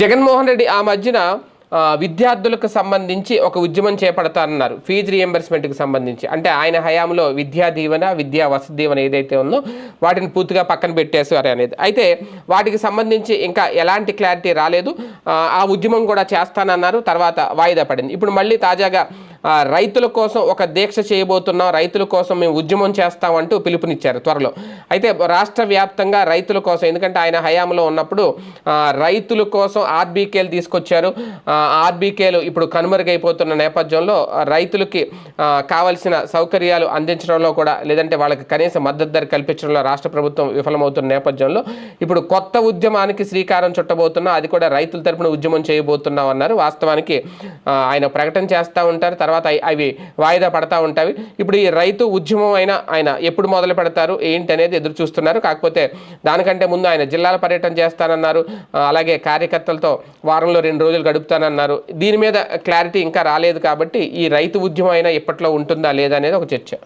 జగన్మోహన్ రెడ్డి ఆ మధ్యన విద్యార్థులకు సంబంధించి ఒక ఉద్యమం చేపడతానన్నారు. ఫీజు రియంబర్స్మెంట్కి సంబంధించి. అంటే ఆయన హయాంలో విద్యా దీవెన విద్యా వసతి దీవెన ఏదైతే ఉందో వాటిని పూర్తిగా పక్కన పెట్టేశారు అనేది. అయితే వాటికి సంబంధించి ఇంకా ఎలాంటి క్లారిటీ రాలేదు. ఆ, ఉద్యమం కూడా చేస్తానన్నారు. తర్వాత వాయిదా పడింది. ఇప్పుడు మళ్ళీ తాజాగా రైతుల కోసం ఒక దీక్ష చేయబోతున్నాం రైతుల కోసం మేము ఉద్యమం చేస్తామంటూ పిలుపునిచ్చారు త్వరలో. అయితే రాష్ట్ర వ్యాప్తంగా రైతుల కోసం ఎందుకంటే ఆయన హయాంలో ఉన్నప్పుడు రైతుల కోసం ఆర్బీకేలు తీసుకొచ్చారు. ఆర్బీకేలు ఇప్పుడు కనుమరుగైపోతున్న నేపథ్యంలో రైతులకి కావలసిన సౌకర్యాలు అందించడంలో కూడా లేదంటే వాళ్ళకి కనీస మద్దతు ధర కల్పించడంలో రాష్ట్ర ప్రభుత్వం విఫలమవుతున్న నేపథ్యంలో ఇప్పుడు కొత్త ఉద్యమానికి శ్రీకారం చుట్టబోతున్నాం అది కూడా రైతుల తరపున ఉద్యమం చేయబోతున్నాం అన్నారు. వాస్తవానికి ఆయన ప్రకటన చేస్తూ ఉంటారు. తర్వాత అవి- వాయిదా పడతా ఉంటాయి. ఇప్పుడు ఈ రైతు ఉద్యమం అయినా ఆయన ఎప్పుడు మొదలు పెడతారు ఏంటి అనేది ఎదురు చూస్తున్నారు. కాకపోతే దానికంటే ముందు ఆయన జిల్లాల పర్యటన చేస్తానన్నారు అలాగే కార్యకర్తలతో వారంలో రెండు రోజులు గడుపుతానన్నారు. దీని మీద క్లారిటీ ఇంకా రాలేదు కాబట్టి ఈ రైతు ఉద్యమం అయినా ఇప్పట్లో ఉంటుందా లేదా అనేది ఒక చర్చ.